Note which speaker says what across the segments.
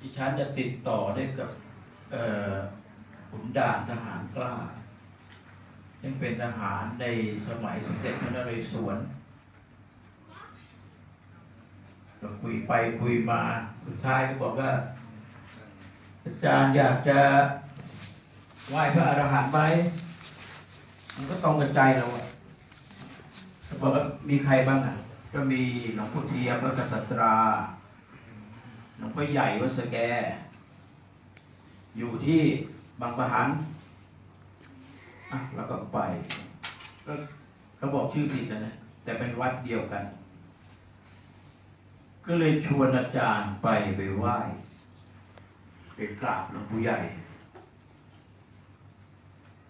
Speaker 1: ดิฉันจะติดต่อได้กับขุนด่านทหารกล้ายังเป็นทหารในสมัยสมเด็จพระนเรศวรก็คุยไปคุยมาสุดท้ายก็บอกว่า อาจารย์อยากจะไหว้พระอรหันต์ไหมมันก็ตรงกับใจเราอะบอกว่ามีใครบ้างอะ ก็มีหลวงพ่อเทียมวัดกษัตรา หลวงพ่อใหญ่วัดสแก อยู่ที่บางประหันอะแล้วก็ไปก็เขาบอกชื่อผิดนะนะ แต่เป็นวัดเดียวกัน ก็เลยชวนอาจารย์ไปไปไหว้ไปกราบหลวงปู่ใหญ่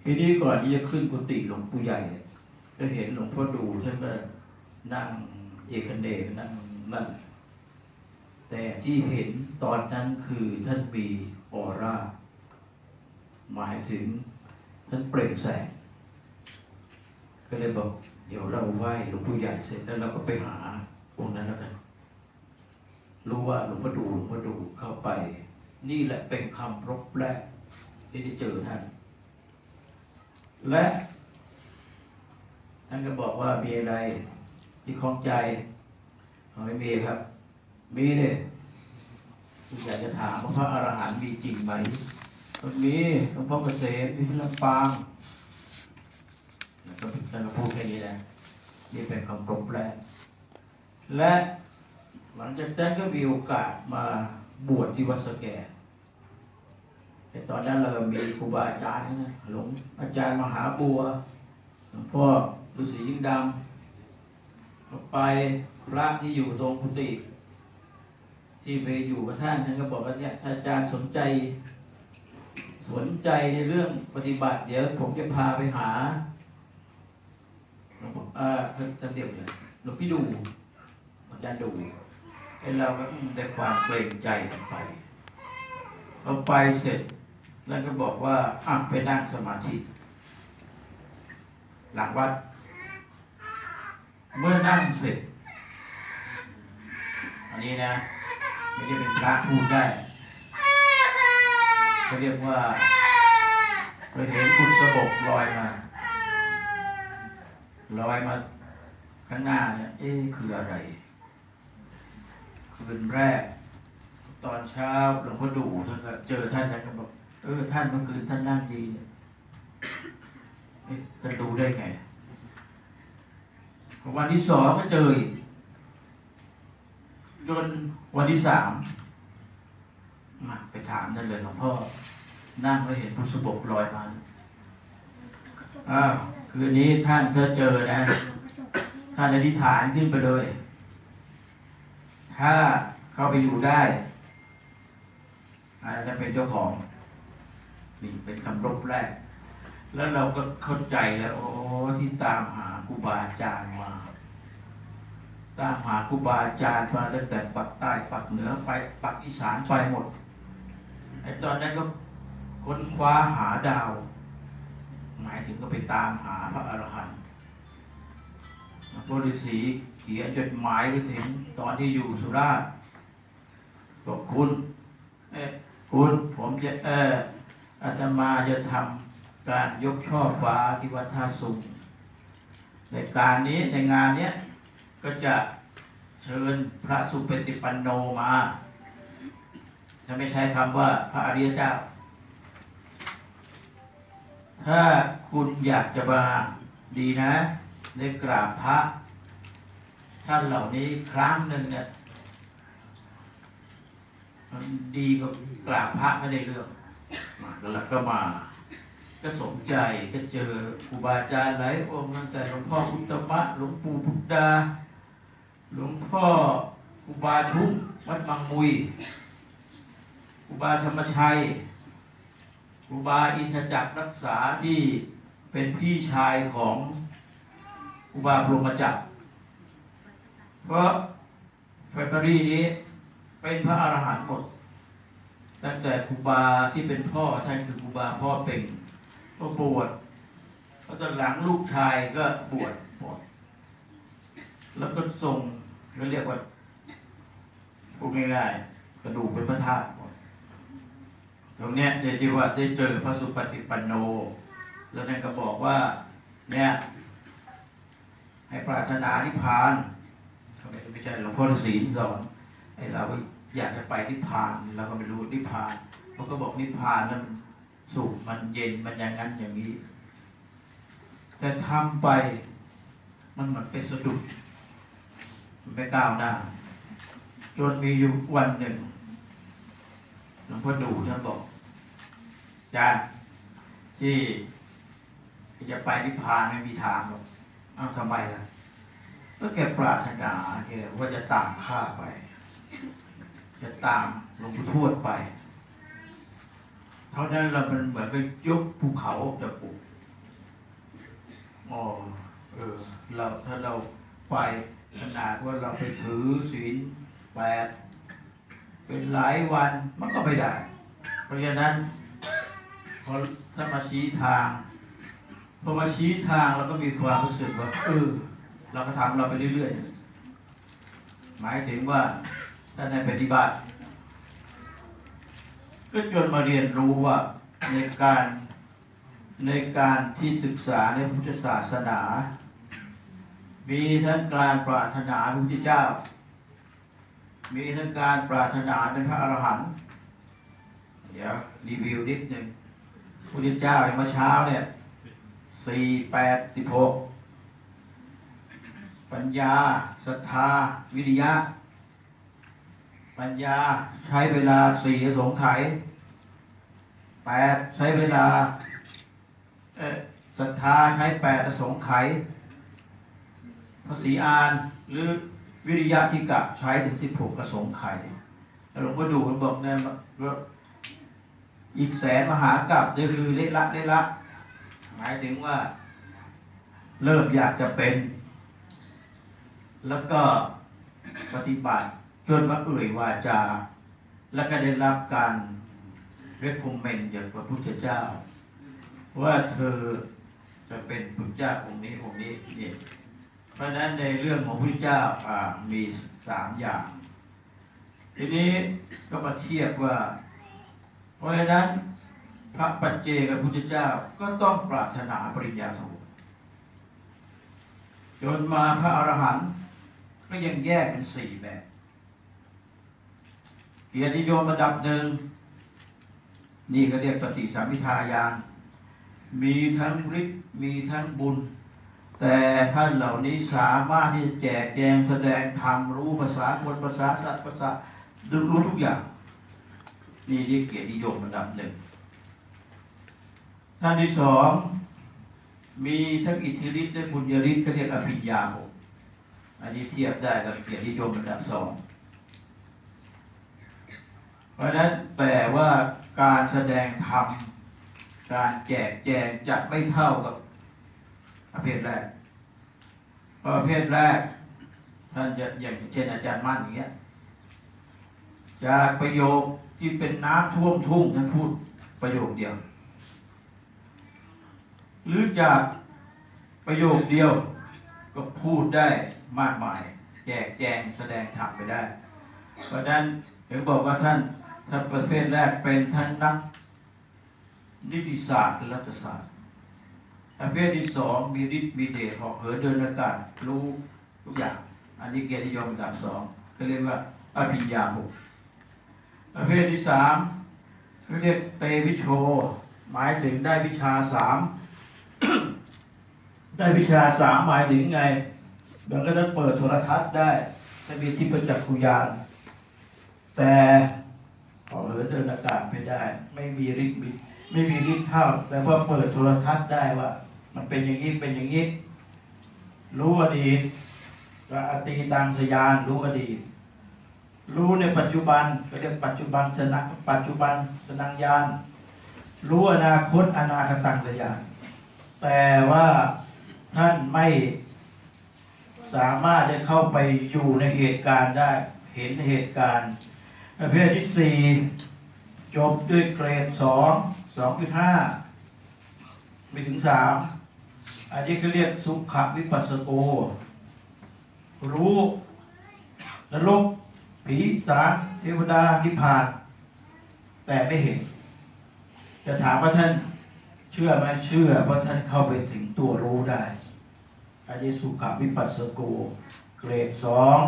Speaker 1: ทีนี้ก่อนที่จะขึ้นกุฏิหลวงปู่ใหญ่เนี่ยก็เห็นหลวงพ่อดูท่านก็นั่งเอกเนกนั่งนั่น แต่ที่เห็นตอนนั้นคือท่านมีออร่า หมายถึงท่านเปล่งแสง ก็เลยบอก เดี๋ยวเราไหว้หลวงปู่ใหญ่เสร็จแล้วเราก็ไปหาองค์นั้นแล้วกันรู้ว่าหลวงพ่อดูหลวงพ่อดูเข้าไป นี่แหละเป็นคำรบแรกที่ได้เจอท่าน และท่านก็บอกว่ามีอะไรที่คล้องใจไม่มีครับ มีเลยอยากจะถามว่าพระอรหันต์มีจริงไหมมันมีหลวงพ่อเกษมมีที่ลำปางแล้วก็ท่านก็พูดแค่นี้แหละนี่เป็นคำรบแรกและหลังจากนั้นก็มีโอกาสมาบวชที่วัดสแกแต่ตอนนั้นเรามีครูบาอาจารย์นะหลวงอาจารย์มหาบัวหลวงพ่อฤาษียิ่งดำไปพระที่อยู่ตรงกุฏิ ที่ไปอยู่กับท่านท่านก็บอกว่าเนี่ยถ้าอาจารย์สนใจ สนใจในเรื่องปฏิบัติ เดี๋ยวผมจะพาไปหาหลวงพ่อเออท่านเดียวเลยหลวงพี่ดูอาจารย์ดูไอ้เราก็ได้ความเกรงใจไปเราไปเสร็จ แล้วก็บอกว่าอะไปนั่งสมาธิหลังวัด เมื่อนั่งเสร็จ อันนี้นะ ไม่ได้เป็นพระพูดได้เขาเรียกว่าเราเห็นคุณสบกลอยมาลอยมาข้างหน้าเนี่ยเอ๊ะคืออะไร คืนแรก ตอนเช้าหลวงพ่อดูท่านก็เจอท่านท่านก็บอกเออท่านเมื่อคืนท่านนั่งดีเนี่ยเอ๊ะท่านดูได้ไงวันที่สองก็เจออีก วันที่สามมาไปถามท่านเลยหลวงพ่อ นั่งแล้วเห็นพุทธบกลอยมาอ้าวคืนนี้ท่านก็เจอนะ ท่านอธิษฐานขึ้นไปเลย ถ้าเข้าไปอยู่ได้อาจจะเป็นเจ้าของนี่เป็นคำรบแรก แล้วเราก็เข้าใจแล้ว โอ้ที่ตามหาครูบาอาจารย์ ตามหาครูบาอาจารย์มาตั้งแต่ปักใต้ปักเหนือไปปักอีสานไปหมดไอ้ตอนนั้นก็ค้นคว้าหาดาว หมายถึงก็ไปตามหาพระอรหันต์พระฤาษีเขียนจดหมายไปถึงตอนที่อยู่สุราษฎร์บอกคุณ เอ้คุณผมจะเอออาตมาจะทำการยกช่อฟ้าที่วัดท่าสุงในการนี้ในงานเนี้ย ก็จะเชิญพระสุปฏิปันโนมาจะไม่ใช้คำว่าพระอริยเจ้า ถ้าคุณอยากจะมาดีนะได้กราบพระท่านเหล่านี้ครั้งหนึ่งเนี่ยมันดีก็กราบพระไม่ได้เรื่องมาแล้วก็มา ก็สมใจก็เจอครูบาอาจารย์หลายองค์ตั้งแต่หลวงพ่อพุทธมะหลวงปู่พุทธา หลวงพ่อครูบาทุมวัดบางมุยครูบาธรรมชัยครูบาอินทจักรรักษาที่เป็นพี่ชายของครูบาพรหมจักร เพราะแฟคทอรี่นี้เป็นพระอรหันต์หมด ตั้งแต่ครูบาที่เป็นพ่อท่านคือครูบาพ่อเป่งก็บวชแล้วตอนหลังลูกชายก็บวชหมด แล้วก็ส่ง เราเรียกว่าพูดง่ายๆกระดูกเป็นพระธาตุหมดตรงเนี้ยเดี๋ยวที่าได้เจอพระสุปฏิปันโน แล้วท่นก็บอกว่า เนี่ย ให้ปรารถนานิพพานเขาไมไม่ใช่หลวงพ่อฤาษีสอนไอ้เราก็อยากจะไปนิพพานเราก็ไม่รู้นิพพานเขาก็บอกนิพพานนั้นมันสุขมันเย็นมันอย่างนั้นอย่างนี้ แต่ทำไปมันเหมือนไปสะดุด ไปก้าวหน้า จนมีอยู่วันหนึ่งหลวงพ่อดูท่านบอกจารย์ที่จะไปนิพพานไม่มีทางหรอกเอ้าทำไมล่ะก็แกปรารถนาแกว่าจะตามข้าไป จะตามหลวงปู่ทวดไป เท่านั้นเรามันเหมือนไปยกภูเขาออกจากปุกอ๋อเออเราถ้าเราไป ขนาดว่าเราไปถือศีลแปดเป็นหลายวันมันก็ไม่ได้ เพราะฉะนั้นพอถ้ามาชี้ทางพอมาชี้ทางเราก็มีความรู้สึกว่าเออเราก็ทำเราไปเรื่อยๆหมายถึงว่าถ้าในปฏิบัติก็จนมาเรียนรู้ว่าในการในการที่ศึกษาในพุทธศาสนา มีทั้งการปรารถนาพระพุทธเจ้า มีทั้งการปรารถนาในพระอรหันต์เดี๋ยวรีวิวนิดหนึ่งพระพุทธเจ้าเมื่อเช้าเนี่ยสี่แปดสิบหกปัญญาศรัทธา วิริยะ ปัญญาใช้เวลาสี่อสงไขยแปดใช้เวลาศรัทธาใช้แปดอสงไข ภาษีอานหรือวิริยะที่กะใช้ถึงสิบหกอสงไขยแล้วหลวงพ่อดูมันบอกเนี่ยว่าอีกแสนมหากรัปนี่คือเละละเละละหมายถึงว่า เริ่มอยากจะเป็น แล้วก็ปฏิบัติจนมาเอ่ยวาจา แล้วก็ได้รับการเรคคอมเมนต์จากพระพุทธเจ้า ว่าเธอจะเป็นพุทธเจ้าองค์นี้องค์นี้นี่เพ ราะฉะนั้นในเรื่องของพระเจ้ามีสามอย่าง ทีนี้ก็มาเทียบว่า เพราะฉะนั้นพระปัจเจกับพุทธเจ้าก็ต้องปรารถนาปริญญาโทจนมาพระอรหันต์ก็ยังแยกเป็นสี่แบบเกียรตินิยมระดับหนึ่ง นี่ก็เรียกปฏิสัมพิทายานมีทั้งฤทธิ์มีทั้งบุญ แต่ท่านเหล่านี้สามารถที่จะแจกแจงแสดงธรรมรู้ภาษาคนภาษาสัตว์ภาษารู้ทุกอย่าง นี่เรียกเกียรตินิยมระดับหนึ่งท่านที่สอง มีทั้งอิทธิฤทธิ์และบุญญฤทธิ์ก็เรียกอภิญญาหกอันนี้เทียบได้กับเกียรตินิยมระดับสองเพราะฉะนั้นแต่ว่าการแสดงธรรมการแจกแจงจะไม่เท่ากับ ประเภทแรก ประเภทแรกท่านจะอย่างเช่นอาจารย์มั่นอย่างเงี้ยจากประโยคที่เป็นน้ำท่วมทุ่งท่านพูดประโยคเดียว หรือจากประโยคเดียวก็พูดได้มากมาย แจกแจงแสดงธรรมไปได้ เพราะฉะนั้นถึงบอกว่าท่านท่านประเภทแรกเป็นท่านนักนิติศาสตร์และรัฐศาสตร์ ประเภทที่สองมีฤทธิ์มีเดชเหอกเหินเดินอากาศรู้ทุกอย่าง อันนี้เกียรตินิยมดับสองเขาเรียกว่าอภิญญาหกประเภทที่สามเขาเรียกเตวิโช หมายถึงได้วิชาสามได้วิชาสามหมายถึงไงมันก็จะเปิดโทรทัศน์ได้จะมีที่ประจักษ์คุยานแต่ขอเหินเดินอากาศไม่ได้ ไม่มีฤทธิ์มีไม่มีฤทธิ์เท่าแต่พอเปิดโทรทัศน์ได้ว่า มันเป็นอย่างนี้เป็นอย่างนี้ รู้อดีตก็อตีตังสยานรู้อดีต รู้ในปัจจุบันก็เรียกปัจจุบันสนักปัจจุบันสนังยาน รู้อนาคตอนาคตังสยาน แต่ว่าท่านไม่สามารถจะเข้าไปอยู่ในเหตุการณ์ได้เห็นเหตุการณ์ประเภทที่สี่จบด้วยเกรดสองสองจุดห้าไม่ถึงสาม อันนี้เขาเรียกสุขวิปัสสโก รู้นรกผีสารเทวดานิพพาน แต่ไม่เห็น จะถามว่าท่านเชื่อไหมเชื่อว่าท่านเข้าไปถึงตัวรู้ได้อาเยสุขวิปัสสโก เกรดสอง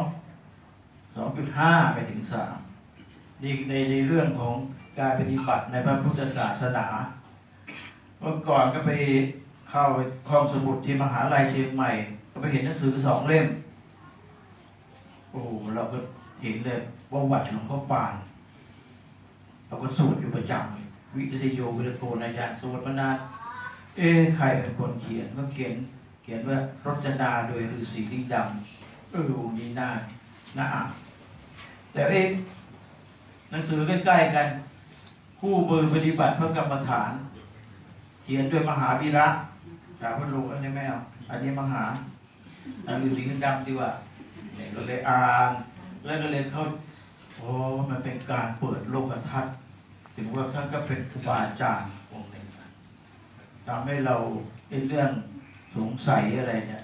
Speaker 1: สองจุดห้าไปถึงสามนี่ในในเรื่องของการปฏิบัติในพระพุทธศาสนาเมื่อก่อนก็ไป เข้าไปห้องสมุดที่มหาลัยเชียงใหม่ ก็ไปเห็นหนังสือสองเล่ม โอ้เราก็เห็นเลยว่าวัดหลวงพ่อปานเราก็สวดอยู่ประจำวิริโยวิรโกนายานสวดมานานเอ๊ใครเป็นคนเขียนก็เขียน เขียนว่ารจนาโดยฤาษีลิงดำเออองค์นี้น่าน่าอ่านแต่เอ๊หนังสือใกล้ๆกัน คู่มือปฏิบัติพระกรรมฐาน เขียนด้วยมหาวิระ ถามว่าลงอันนี้ไม่เอาอันนี้มหาอันฤาษีลิงดำดีกว่าเนี่ยก็เลยอ่านแล้วก็เลยเข้าโอ้มันเป็นการเปิดโลกทัศน์ถึงว่าท่านก็เป็นครูบาอาจารย์องค์หนึ่งทำให้เราในเรื่องสงสัยอะไรเนี่ย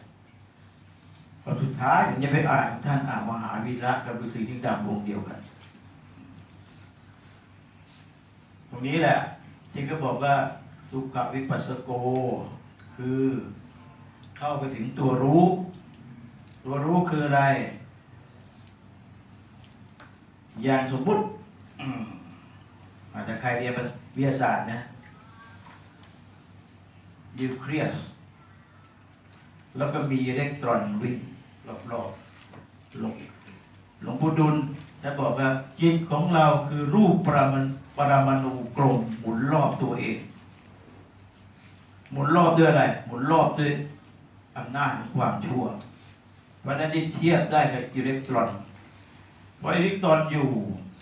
Speaker 1: พอสุดท้ายถึงจะไปอ่านท่านอ่านมหาวีระกับฤาษีนิดำองค์เดียวกัน ตรงนี้แหละที่ก็บอกว่าสุขวิปัสสโก คือเข้าไปถึงตัวรู้ ตัวรู้คืออะไร อย่างสมมุติอืมอาจจะใครเรียนวิทยาศาสตร์นะนิวเคลียสแล้วก็มีอิเล็กตรอนวิ่งรอบๆหลวงหลวงปู่ดุลจะบอกว่าจิตของเราคือรูปปรมันปรมาณูกลมหมุนรอบตัวเอง หมุนรอบด้วยอะไร หมุนรอบด้วยอำนาจของความชั่ว เพราะนั้นที่เทียบได้กับอิเล็กตรอนเพออิเล็กตรอนอยู่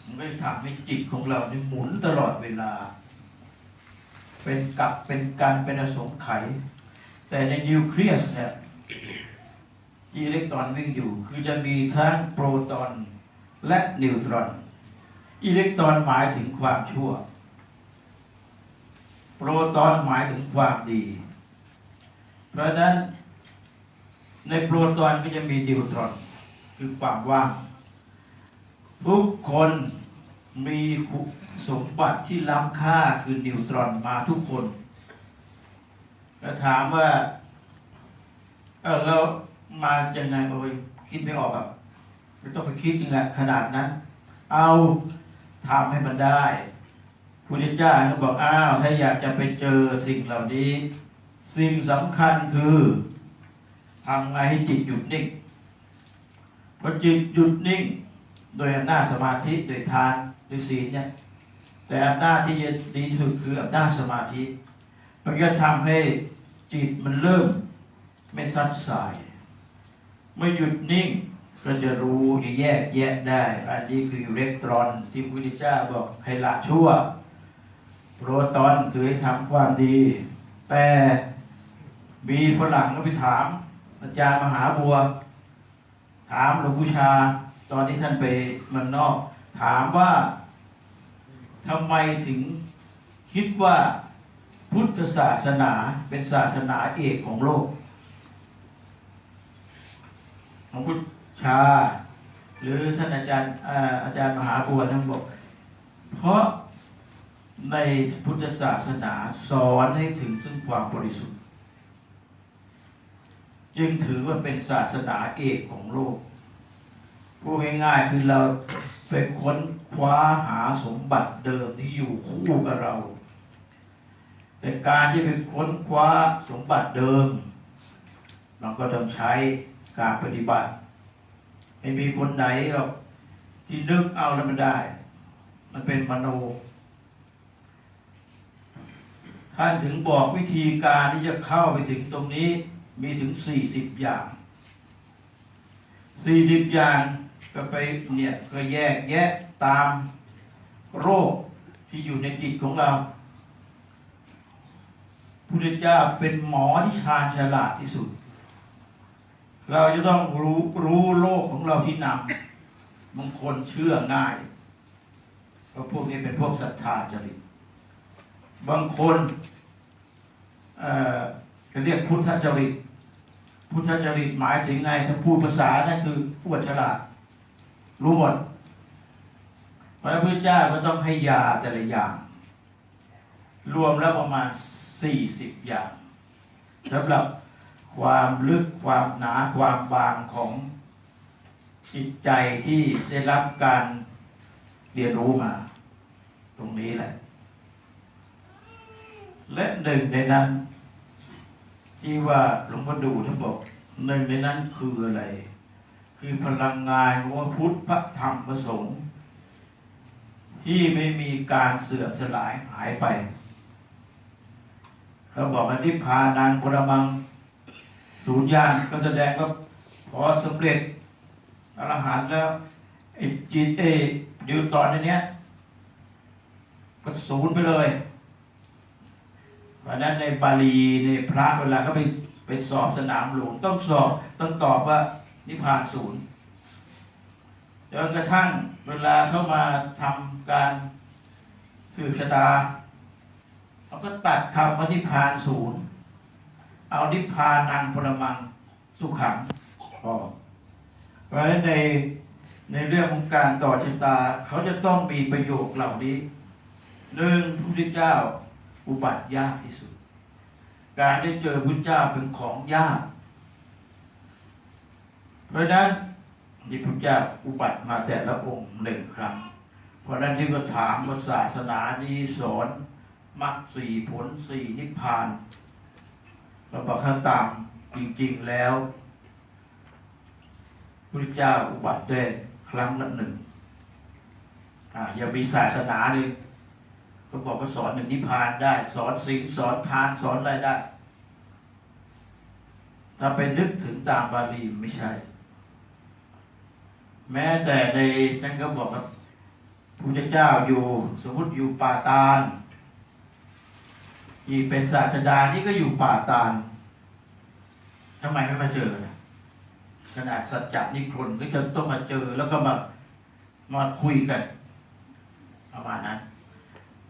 Speaker 1: มันก็จะทำให้จิตของเราเนี่หมุนตลอดเวลา เป็นกับเป็นการเป็นอสงไขยแต่ในนิวเคลียสเนี่ยอิเล็กตรอนวิ่งอยู่ คือจะมีทั้งโปรตอนและนิวตรอนอิเล็กตรอนหมายถึงความชั่ว โปรตอนหมายถึงความดี เพราะนั้น ในโปรตอนก็จะมีนิวตรอน คือความว่าง ทุกคนมีสมบัติที่ล้ำค่าคือนิวตรอนมาทุกคนแล้วถามว่า เออเรามายังไงโอ้ยคิดไม่ออกแบบไม่ต้องไปคิดยังไงขนาดนั้น เอาทำให้มันได้ พุทธเจ้าก็บอกอ้าวถ้าอยากจะไปเจอสิ่งเหล่านี้ สิ่งสำคัญคือทำไงให้จิตหยุดนิ่งพอจิตหยุดนิ่ง โดยอำนาจสมาธิโดยทานโดยศีลเนี่ยแต่อำนาจที่จะดีที่สุดคืออำนาจสมาธิ มันก็ทำให้จิตมันเริ่มไม่ซัดสายเมื่อหยุดนิ่งก็จะรู้จะแยกแยะได้ อันนี้คืออิเล็กตรอนที่พระพุทธเจ้าบอกให้ละชั่ว โปรตอนคือให้ทำความดี แต่มีฝรั่งก็ไปถาม อาจารย์มหาบัว ถามหลวงปู่ชา ตอนที่ท่านไปมืองนอก ถามว่าทำไมถึงคิดว่าพุทธศาสนาเป็นศาสนาเอกของโลกหลวงพุชา หรือท่านอาจารย์อาจารย์มหาบัวท่านบอก เพราะ ในพุทธศาสนาสอนให้ถึงซึ่งความบริสุทธิ์ จึงถือว่าเป็นศาสนาเอกของโลกพูดง่ายๆคือเราไปค้นคว้าหาสมบัติเดิมที่อยู่คู่กับเรา แต่การที่ไปค้นคว้าสมบัติเดิมมันก็ต้องใช้การปฏิบัติ ไม่มีคนไหนหรอกที่นึกเอาแล้วมันได้ มันเป็นมโน ท่านถึงบอกวิธีการที่จะเข้าไปถึงตรงนี้มีถึงสี่สิบอย่างสี่สิบอย่างก็ไปเนี่ยก็แยกแยะตามโรคที่อยู่ในจิตของเราพุทธเจ้าเป็นหมอที่ชาญฉลาดที่สุด เราจะต้องรู้รู้โรคของเราที่นำบางคนเชื่อง่ายเพราะพวกนี้เป็นพวกศรัทธาจริต บางคนเอ่อจะเรียกพุทธจริต พุทธจริตหมายถึงไงถ้าพูดภาษานั่นคือผู้ฉลาด รู้หมดพระพุทธเจ้าก็ต้องให้ยาแต่ละอย่าง รวมแล้วประมาณสี่สิบอย่างสำหรับความลึกความหนาความบางของจิตใจที่ได้รับการเรียนรู้มา ตรงนี้แหละ และหนึ่งในนั้น ที่ว่าหลวงพ่อดูท่านบอกหนึ่งในนั้นคืออะไร คือพลังงานของพุทธพระธรรมพระสงฆ์ที่ไม่มีการเสื่อมสลายหายไปเราบอกว่านิพพานังปรมังศูนย์ญาณก็แสดงว่าพอสำเร็จอรหันต์แล้วไอ้จิตเออยู่ตอนนี้ก็ศูนย์ไปเลย เพราะนั้นในบาลีในพระเวลาเขาไปไปสอบสนามหลวงต้องสอบต้องตอบว่านิพพานศูนย์จนกระทั่งเวลาเข้ามาทำการสืบชะตาเขาก็ตัดคำว่านิพพานศูนย์เอานิพพานังปรมังสุขังพอเพราะฉะนั้นในในเรื่องของการต่อชะตา เขาจะต้องมีประโยคเหล่านี้หนึ่งพระพุทธเจ้า อุบัติยากที่สุด การได้เจอพุทธเจ้าเป็นของยาก เพราะนั้นที่พุทธเจ้าอุบัติมาแต่ละองค์หนึ่งครั้ง เพราะนั้นที่ก็ถามว่าศาสนานี้สอนมรรคสี่ผลสี่นิพพานเราบอกถ้าตามจริงๆแล้วพุทธเจ้าอุบัติได้ครั้งละหนึ่งอ่าย่ามีศาสนาเลย เขาบอกว่าสอนหนึ่งนิพพานได้ สอนศีลสอนทานสอนอะไรได้ ถ้าไปนึกถึงตามบาลีไม่ใช่ แม้แต่ในนั่นก็บอกว่าพระเจ้าอยู่สมมติอยู่ป่าตาลอีกเป็นศาสดานี่ก็อยู่ป่าตาลทำไมไม่มาเจอล่ะขนาดสัจจนิครนก็จะต้องมาเจอแล้วก็มามาคุยกันประมาณนั้น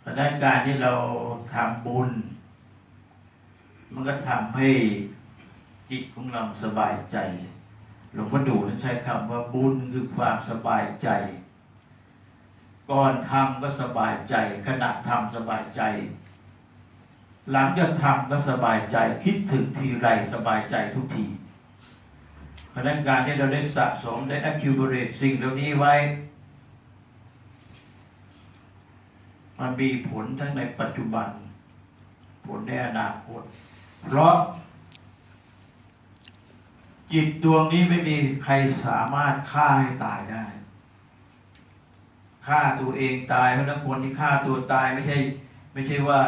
Speaker 1: ราะนั้นการที่เราทำบุญ มันก็ทำให้จิตของเราสบายใจหลวงพ่อดูนั้นใช้คำว่าบุญคือความสบายใจ ก่อนทำก็สบายใจ ขณะทำสบายใจ หลังจากทำก็สบายใจ คิดถึงทีไรสบายใจทุกทีเพราะฉะนั้นการที่เราได้สะสมได้ accumulate สิ่งเหล่านี้ไว้ มันมีผลทั้งในปัจจุบัน ผลในอนาคต เพราะ จิตดวงนี้ไม่มีใครสามารถฆ่าให้ตายได้ฆ่าตัวเองตายเพราะนั้นคนที่ฆ่าตัวตายไม่ใช่ ไม่ใช่ว่า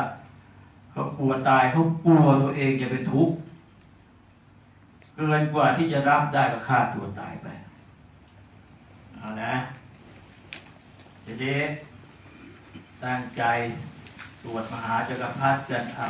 Speaker 1: เขากลัวตายเขากลัวตัวเองจะเป็นทุกข์เกินกว่าที่จะรับได้ก็ฆ่าตัวตายไปเอานะทีนี้ ตั้งใจตรวจมหาจักรพรรดิกันอะ